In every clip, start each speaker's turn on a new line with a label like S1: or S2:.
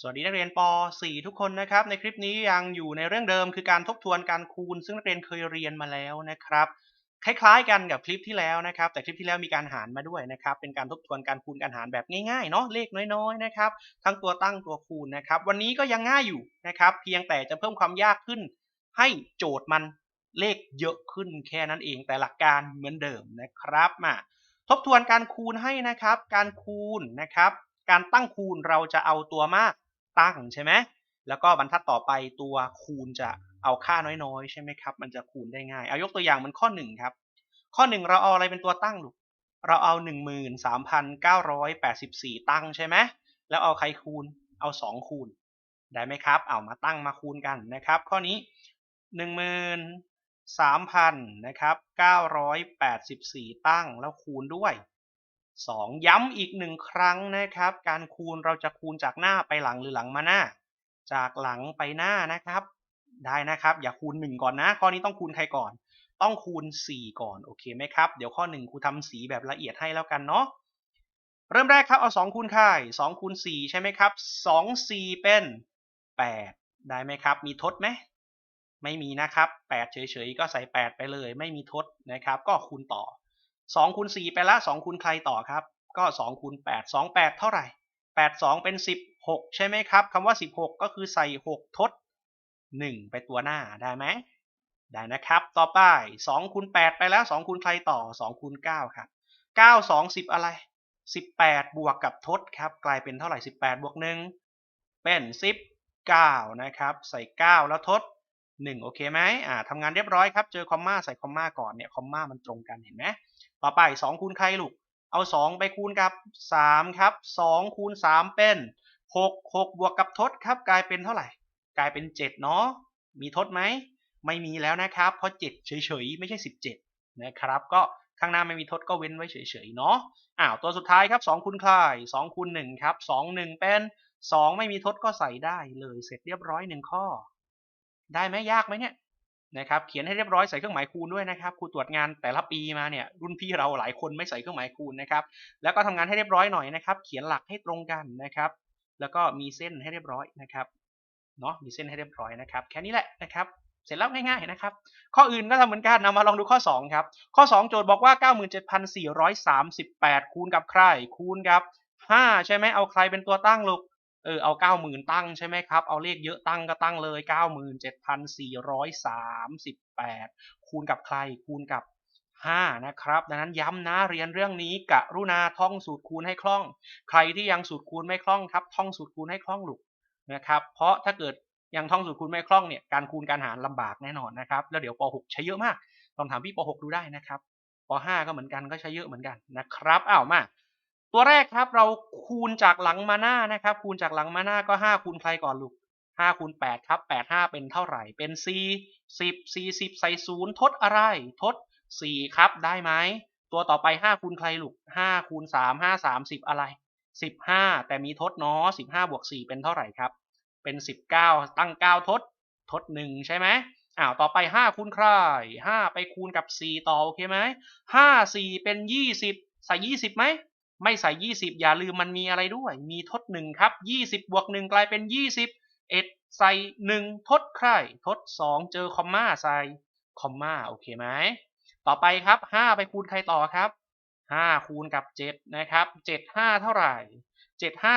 S1: สวัสดีนักเรียนป .4 ทุกคนนะครับ ในคลิปนี้ยังอยู่ในเรื่องเดิมคือการทบทวนการคูณ ซึ่งนักเรียนเคยเรียนมาแล้วนะครับ คล้ายๆกันกับคลิปที่แล้วนะครับ แต่คลิปที่แล้วมีการหารมาด้วยนะครับ เป็นการทบทวนการคูณการหารแบบง่ายๆเนาะเลขน้อยๆนะครับ ทั้งตัวตั้งตัวคูณนะครับ วันนี้ก็ยังง่ายอยู่นะครับ เพียงแต่จะเพิ่มความยากขึ้น ให้โจทย์มันเลขเยอะขึ้นแค่นั้นเองแต่หลักการเหมือนเดิมนะครับมาทบทวนการคูณให้นะครับ การคูณนะครับ การตั้งคูณเราจะเอาตัวมาก ตั้งใช่ไหมแล้วก็บรรทัดต่อไปตัวคูณจะเอาค่าน้อยๆ ใช่ไหมครับ มันจะคูณได้ง่าย เอายกตัวอย่างมือนข้อหนึ่งครับ ข้อหนึ่งเราเอาอะไรเป็นตัวตั้งลูก เราเอา 13,984 ตั้งใช่ไหมแล้วเอาใครคูณ เอา 2 คูณ ได้ไหมครับ เอามาตั้งมาคูณกันนะครับ ข้อนี้ 13,000นะครับ984 ตั้งแล้วคูณด้วย 2 ย้ำอีกหนึ่งครั้งนะครับ การคูณเราจะคูณจากหน้าไปหลังหรือหลังมาหน้า จากหลังไปหน้านะครับ ได้นะครับ อย่าคูณ 1 ก่อนนะ ข้อนี้ต้องคูณใครก่อน ต้องคูณ 4 ก่อนโอเคไหมครับ เดี๋ยวข้อ 1ครูทำสีแบบละเอียดให้แล้วกันเนาะเริ่มแรกครับเอา2คูณค่าย2คูณ4ใช่ไหมครับ2 4เป็น8 ได้ไหมครับ มีทดไหมไม่มีนะครับ8เฉยๆก็ใส่ 8 ไปเลย ไม่มีทดนะครับ ก็คูณต่อ 2คูณ4ไปละ 2คูณใครต่อครับ ก็2คูณ8 2 8 เท่าไหร่ 8 2 เป็น 16 ใช่ไหมครับคำว่า 16 ก็คือใส่ 6 ทด 1 ไปตัวหน้าได้ไหมได้นะครับ ต่อไป2คูณ8ไปแล้ว 2คูณใครต่อ2คูณ9ครับ9 2 10 อะไร 18 บวกกับทดครับ กลายเป็นเท่าไหร่ 18 บวก 1 เป็น 19 นะครับ ใส่ 9 แล้วทด 1โอเคไหมอ่าทำงานเรียบร้อยครับเจอคอมมาใส่คอมมาก่อนเนี่ยคอมมามันตรงกันเห็นไหมต่อไป2คูณใครลูกเอา 2 ไปคูณกับ 3 ครับ2คูณ3 เป็น 6 6 บวกกับทดครับกลายเป็นเท่าไหร่ กลายเป็น 7 เนาะมีทดไหมไม่มีแล้วนะครับ เพราะ 7 เฉยๆ ไม่ใช่ 17 นะครับ ก็ข้างหน้าไม่มีทดก็เว้นไว้เฉยๆเนาะอ้าวตัวสุดท้ายครับ2คูณใคร2คูณ1ครับ 2 1 เป็น 2 ไม่มีทดก็ใส่ได้เลยเสร็จเรียบร้อย 1 ข้อ ได้ไหมยากไหมเนี่ยนะครับเขียนให้เรียบร้อยใส่เครื่องหมายคูณด้วยนะครับครูตรวจงานแต่ละปีมาเนี่ยรุ่นพี่เราหลายคนไม่ใส่เครื่องหมายคูณนะครับแล้วก็ทำงานให้เรียบร้อยหน่อยนะครับ เขียนหลักให้ตรงกันนะครับ แล้วก็มีเส้นให้เรียบร้อยนะครับเนาะมีเส้นให้เรียบร้อยนะครับ แค่นี้แหละนะครับเสร็จแล้วง่ายๆนะครับ ข้ออื่นก็ทำเหมือนกันนำมาลองดูข้อ 2 ครับ ข้อ 2 โจทย์บอกว่า 97,438 คูณกับใคร คูณกับ 5 ใช่ไหมเอาใครเป็นตัวตั้งลูก เออเอา90,000ตั้งใช่ไหมครับ เอาเลขเยอะตั้งก็ตั้งเลย97,438คูณกับใครคูณกับ5นะครับ ดังนั้นย้ำนะเรียนเรื่องนี้กะรุณาท่องสูตรคูณให้คล่อง ใครที่ยังสูตรคูณไม่คล่องครับ ท่องสูตรคูณให้คล่องลูกนะครับ เพราะถ้าเกิดยังท่องสูตรคูณไม่คล่องเนี่ยการคูณการหารลำบากแน่นอนนะครับ แล้วเดี๋ยวป .6 ใช้เยอะมากลองถามพี่ป .6 ดูได้นะครับป .5 ก็เหมือนกันก็ใช้เยอะเหมือนกันนะครับอ้าวมา ตัวแรกครับเราคูณจากหลังมาหน้านะครับ คูณจากหลังมาหน้าก็5คูณใครก่อนลูก5คูณ8ครับ8 5 เป็นเท่าไหร่เป็น 4 10 40 ใส่0ทดอะไร ทด 4 ครับได้ไหม ตัวต่อไป 5 คูณใครลูก5คูณ3 5 30อะไร 15 แต่มีทดเนาะ15 บวก 4 เป็นเท่าไหร่ครับ เป็น 19 ตั้ง 9 ทด ทด 1 ใช่ไหมอ้าวต่อไป 5 คูณใคร 5 ไปคูณกับ 4 ต่อโอเคไหม5 4 เป็น 20 ใส่ 20ไหม ไม่ใส่ 20 อย่าลืมมันมีอะไรด้วย มีทด1ครับ20 บวก 1 กลายเป็น 20 เอ็ดใส่ 1 ทดใครทด 2 เจอคอมมาใส่คอมมาโอเคไหมต่อไปครับ 5 ไปคูณใครต่อครับ 5 คูณกับ 7 นะครับ 7 5 เท่าไหร่ 7 5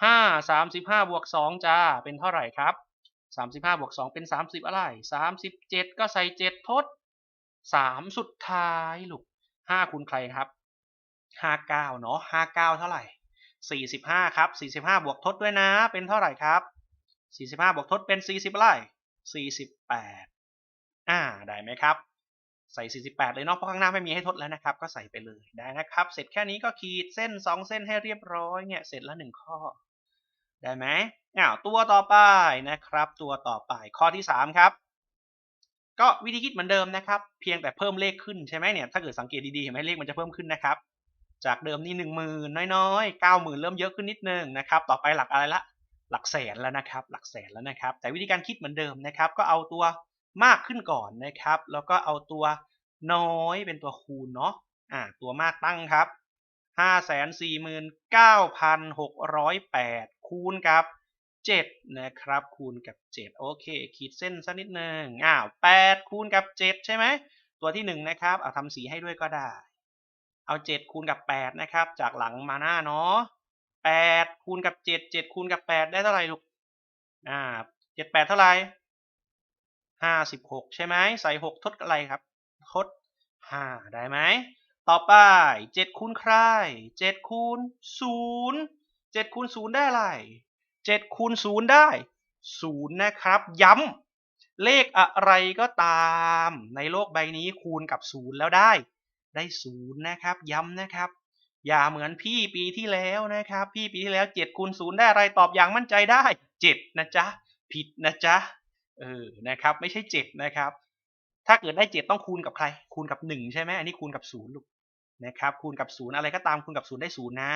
S1: 35 35 บวก 2 จ้า เป็นเท่าไหร่ครับ 35 บวก 2 เป็น 30 อะไร 37 ก็ใส่ 7 ทด 3 สุดท้ายลูก5คูณใครครับ 59 เนาะ 59 เท่าไหร่ 45 ครับ 45 บวกทดด้วยนะ เป็นเท่าไหร่ครับ 45 บวกทดเป็น 40อะไร48 อ่า ได้ไหมครับ ใส่ 48 เลยเนาะ เพราะข้างหน้าไม่มีให้ทดแล้วนะครับ ก็ใส่ไปเลยได้นะครับ เสร็จแค่นี้ก็ขีดเส้น 2 เส้นให้เรียบร้อยเนี่ย เสร็จแล้ว1ข้อ ได้ไหมอ้าว ตัวต่อไปนะครับ ตัวต่อไป ข้อที่ 3 ครับก็วิธีคิดเหมือนเดิมนะครับ เพียงแต่เพิ่มเลขขึ้นใช่ไหมเนี่ยถ้าเกิดสังเกตดีๆเห็นไหมเลขมันจะเพิ่มขึ้นนะครับ จากเดิมนี่หนึ่งหมื่นน้อยๆเก้าหมื่นเริ่มเยอะขึ้นนิดนึงนะครับ ต่อไปหลักอะไรละ หลักแสนแล้วนะครับ หลักแสนแล้วนะครับ แต่วิธีการคิดเหมือนเดิมนะครับ ก็เอาตัวมากขึ้นก่อนนะครับ แล้วก็เอาตัวน้อยเป็นตัวคูณเนาะ อ่า ตัวมากตั้งครับห้าแสนสี่หมื่นเก้าพันหกร้อยแปดคูณกับเจ็ดนะครับ คูณกับเจ็ดโอเค ขีดเส้นสักนิดหนึ่งอ้าวแปดคูณกับเจ็ดใช่ไหม ตัวที่หนึ่งนะครับ เอาทำสีให้ด้วยก็ได้ เอาเจ็ดคูณกับแปดนะครับ จากหลังมาหน้าเนาะแปดคูณกับเจ็ดเจ็ดคูณกับแปดได้เท่าไหร่ลูก อ่าเจ็ดแปดเท่าไหร่ห้าสิบหกใช่ไหมใส่หกทดอะไรครับ ทดห้าได้ไหม ต่อไปเจ็ดคูณใครเจ็ดคูณศูนย์เจ็ดคูณศูนย์ได้อะไรเจ็ดคูณศูนย์ได้ศูนย์นะครับ ย้ำเลขอะไรก็ตามในโลกใบนี้คูณกับศูนย์แล้วได้ ได้ศูนย์นะครับ ย้ำนะครับ อย่าเหมือนพี่ปีที่แล้วนะครับ พี่ปีที่แล้วเจ็ดคูณศูนย์ได้อะไรตอบอย่างมั่นใจได้เจ็ดนะจ๊ะผิดนะจ๊ะเออนะครับ ไม่ใช่เจ็ดนะครับ ถ้าเกิดได้เจ็ดต้องคูณกับใคร คูณกับหนึ่งใช่ไหมอันนี้คูณกับศูนย์ลูกนะครับ คูณกับศูนย์อะไรก็ตามคูณกับศูนย์ได้ศูนย์นะ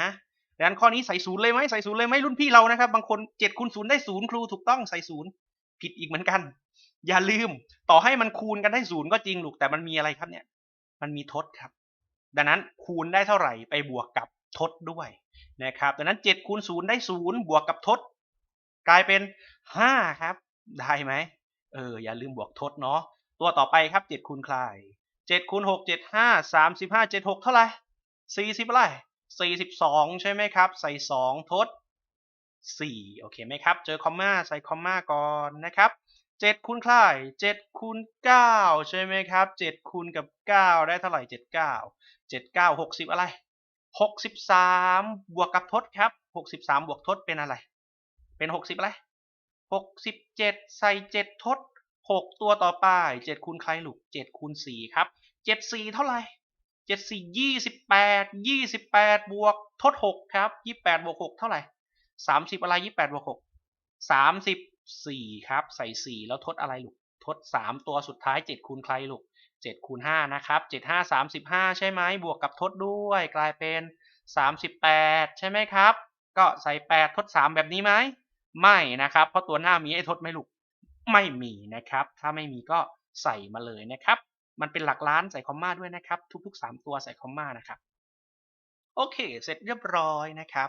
S1: ดังนั้นข้อนี้ใส่ศูนย์เลยไหมใส่ศูนย์เลยไหมรุ่นพี่เรานะครับ บางคนเจ็ดคูณศูนย์ได้ศูนย์ครูถูกต้องใส่ศูนย์ผิดอีกเหมือนกัน อย่าลืม ต่อให้มันคูณกันได้ศูนย์ก็จริงลูกแต่มันมีอะไรครับเนี่ย มันมีทดครับ ดังนั้นคูณได้เท่าไหร่ไปบวกกับทดด้วยนะครับดังนั้น7คูณ0ได้ 0 บวกกับทด กลายเป็น 5 ครับ ได้ไหมเอออย่าลืมบวกทดเนาะตัวต่อไปครับ7คูณใคร7คูณ6 7 5 35 7 6 เท่าไหร่40อะไร42 ใช่ไหมครับ ใส่ 2 ทด 4 โอเคไหมครับ เจอคอมมาใส่คอมมาก่อนนะครับ 7คูณใคร7คูณ9ใช่ไหมครับ7คูณกับ9ได้เท่าไหร่79เจ็ดเก้าหกสิบอะไรหกสิบสามบวกกับทดครับหกสิบสามบวกทดเป็นอะไร เป็นหกสิบอะไรหกสิบเจ็ดใส่เจ็ดทดหกตัวต่อไปเจ็ดคูณใครลูกเจ็ดคูณสี่ครับเจ็ดสี่เท่าไหร่เจ็ดสี่ยี่สิบแปดยี่สิบแปดบวกทดหกครับยี่แปดบวกหกเท่าไหร่สามสิบอะไรยี่แปดบวกหกสามสิบ สี่ครับ ใส่สี่แล้วทดอะไรลูก ทดสามตัวสุดท้ายเจ็ดคูณใครลูก7คูณ5นะครับ7 5 35ใช่ไหมบวกกับทดด้วย กลายเป็น38ใช่ไหมครับ ก็ใส่8ทด3แบบนี้ไหมไม่นะครับ เพราะตัวหน้ามีไอ้ทดไหมลูกไม่มีนะครับ ถ้าไม่มีก็ใส่มาเลยนะครับ มันเป็นหลักล้านใส่คอมมาด้วยนะครับ ทุกๆ 3 ตัวใส่คอมมานะครับ โอเค เสร็จเรียบร้อยนะครับ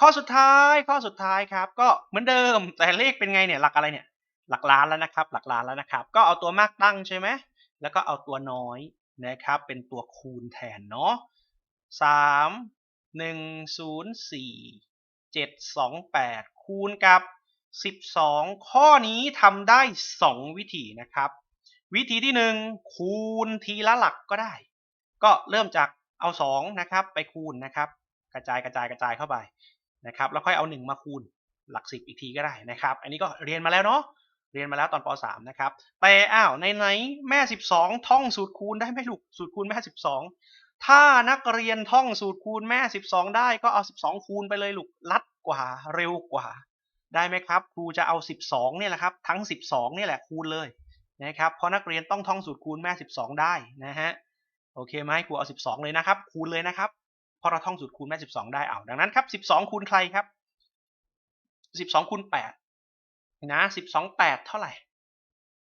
S1: ข้อสุดท้ายข้อสุดท้ายครับ ก็เหมือนเดิมแต่เลขเป็นไงเนี่ยหลักอะไรเนี่ย หลักล้านแล้วนะครับ หลักล้านแล้วนะครับ ก็เอาตัวมากตั้งใช่ไหมแล้วก็เอาตัวน้อยนะครับ เป็นตัวคูณแทนเนาะสามหนึ่งศูนย์สี่เจ็ดสองแปดคูณกับสิบสองข้อนี้ทำได้สองวิธีนะครับ วิธีที่หนึ่งคูณทีละหลักก็ได้ ก็เริ่มจากเอาสองนะครับ ไปคูณนะครับ กระจายกระจายกระจายเข้าไป นะครับแล้วค่อยเอาหนึ่งมาคูณหลักสิบอีกทีก็ได้นะครับ อันนี้ก็เรียนมาแล้วเนาะเรียนมาแล้วตอนป .3 นะครับ แต่อ้าวในไหนแม่ 12 ท่องสูตรคูณได้ไหมลูกสูตรคูณแม่ 12 ถ้านักเรียนท่องสูตรคูณแม่ 12 ได้ก็เอา 12 คูณไปเลยลูกลัดกว่าเร็วกว่า ได้ไหมครับ ครูจะเอา 12เนี่ยแหละครับทั้ง 12เนี่ยแหละคูณเลยนะครับเพราะนักเรียนต้องท่องสูตรคูณแม่ 12 ได้นะฮะโอเคไหมครูเอา 12 เลยนะครับ คูณเลยนะครับ เพราะเราท่องสูตรคูณแม่ 12 ได้เอาดังนั้นครับ 12 คูณใครครับ 12คูณ8นะสิบสองแปดเท่าไหร่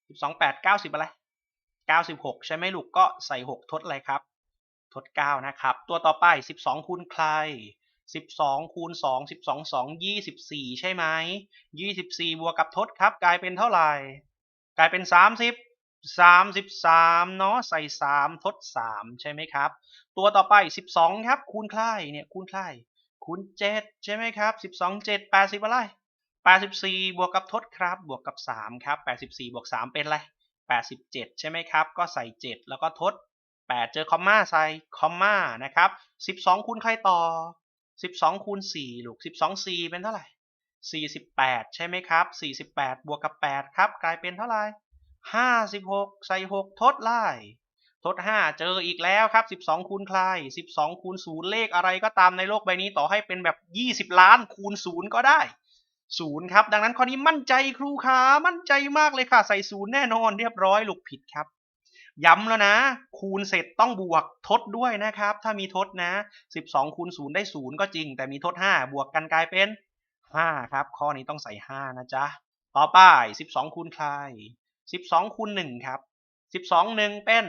S1: สิบสองแปดเก้าสิบอะไรเก้าสิบหกใช่ไหมลูกก็ใส่หกทดอะไรครับ ทดเก้านะครับ ตัวต่อไปสิบสองคูณใครสิบสองคูณสองสิบสองสองยี่สิบสี่ใช่ไหมยี่สิบสี่บวกกับทดครับ กลายเป็นเท่าไหร่ กลายเป็นสามสิบสามสิบสามเนาะใส่สามทดสามใช่ไหมครับ ตัวต่อไปสิบสองครับ คูณใครเนี่ยคูณใครคูณเจ็ดใช่ไหมครับสิบสองเจ็ดแปดสิบอะไร84 บวกกับทดครับ บวกกับ 3 ครับ 84 บวก 3 เป็นอะไร 87 ใช่ไหมครับ ก็ใส่ 7 แล้วก็ทด 8 เจอคอมมาใส่คอมมานะครับ 12 คูณใครต่อ 12 คูณ 4 ลูก 12 4 เป็นเท่าไหร่ 48 ใช่ไหมครับ 48 บวกกับ 8 ครับ กลายเป็นเท่าไหร่ 56ใส่6ทดไล่ทด5เจออีกแล้วครับ12คูณใคร12คูณ0เลขอะไรก็ตามในโลกใบนี้ต่อให้เป็นแบบ20ล้านคูณ0ก็ได้ศูนย์ครับ ดังนั้นข้อนี้มั่นใจครูขามั่นใจมากเลยค่ะ ใส่ศูนย์แน่นอนเรียบร้อยลูกผิดครับ ย้ำแล้วนะ คูณเสร็จต้องบวกทดด้วยนะครับ ถ้ามีทดนะ 12 คูณ0ได้0ก็จริง แต่มีทด 5 บวกกันกลายเป็น 5 ครับ ข้อนี้ต้องใส่ 5 นะจ๊ะ ต่อไป 12 คูณใคร 12คูณ1ครับ 12 1 เป็น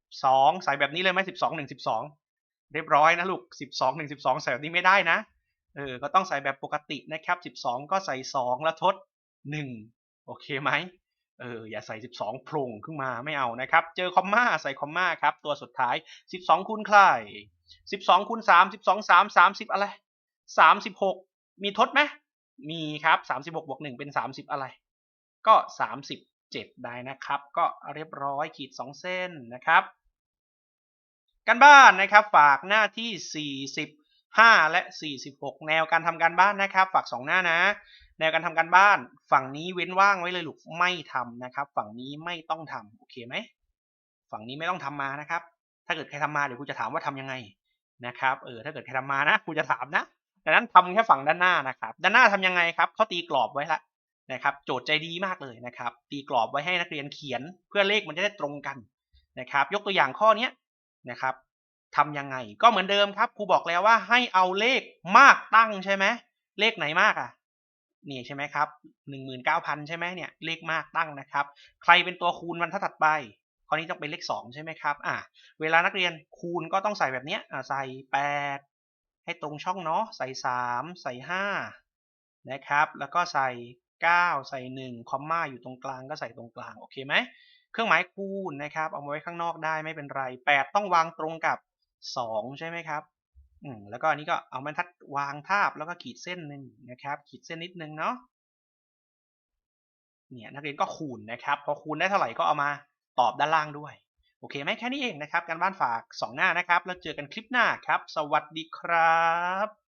S1: 12 ใส่แบบนี้เลยไหม12 1 12 เรียบร้อยนะลูก 12 1 12 ใส่แบบนี้ไม่ได้นะ เออ ก็ต้องใส่แบบปกตินะครับ 12 ก็ใส่ 2 แล้วทด 1 โอเคไหมเออ อย่าใส่ 12โผล่ขึ้นมาไม่เอานะครับ เจอคอมมาใส่คอมมาครับ ตัวสุดท้าย 12คูณใคร12คูณ3 12 3 30 อะไร 36 มีทดไหมมีครับ 36บวก1เป็น 30 อะไร ก็ 7 ได้นะครับ ก็เรียบร้อยขีด 2 เส้นนะครับการบ้านนะครับฝากหน้าที่ 45 และ 46 แนวการทำการบ้านนะครับ ฝาก 2 หน้านะ แนวการทำการบ้าน ฝั่งนี้เว้นว่างไว้เลยลูกไม่ทำนะครับ ฝั่งนี้ไม่ต้องทำโอเคไหมฝั่งนี้ไม่ต้องทำมานะครับ ถ้าเกิดใครทำมาเดี๋ยวครูจะถามว่าทำยังไงนะครับเออถ้าเกิดใครทำมานะครูจะถามนะดังนั้นทำแค่ฝั่งด้านหน้านะครับ ด้านหน้าทำยังไงครับเขาตีกรอบไว้ละ นะครับโจทย์ใจดีมากเลยนะครับตีกรอบไว้ให้นักเรียนเขียนเพื่อเลขมันจะได้ตรงกันนะครับยกตัวอย่างข้อเนี้นะครับทำยังไงก็เหมือนเดิมครับครูบอกแล้วว่าให้เอาเลขมากตั้งใช่ไหมเลขไหนมากอะนี่ใช่ไหมครับหนึ่งหมื่นเก้าพันใช่ไหมเนี่ยเลขมากตั้งนะครับ ใครเป็นตัวคูณบรรทัดถัดไปข้อนี้ต้องเป็นเลขสองใช่ไหมครับอะเวลานักเรียนคูณก็ต้องใส่แบบเนี้ยอะใส่แปดให้ตรงช่องเนาะใส่สามใส่ห้านะครับ แล้วก็ใส่ เก้าใส่หนึ่งคอมมาอยู่ตรงกลางก็ใส่ตรงกลางโอเคไหมเครื่องหมายคูณนะครับเอามาไว้ข้างนอกได้ไม่เป็นไรแปดต้องวางตรงกับสองใช่ไหมครับอืมแล้วก็อันนี้ก็เอาบรรทัดวางทาบแล้วก็ขีดเส้นหนึ่งนะครับ ขีดเส้นนิดนึงเนาะเนี่ยนักเรียนก็คูณนะครับ พอคูณได้เท่าไหร่ก็เอามาตอบด้านล่างด้วย โอเคไหมแค่นี้เองนะครับ การบ้านฝาก 2 หน้านะครับ แล้วเจอกันคลิปหน้าครับ สวัสดีครับ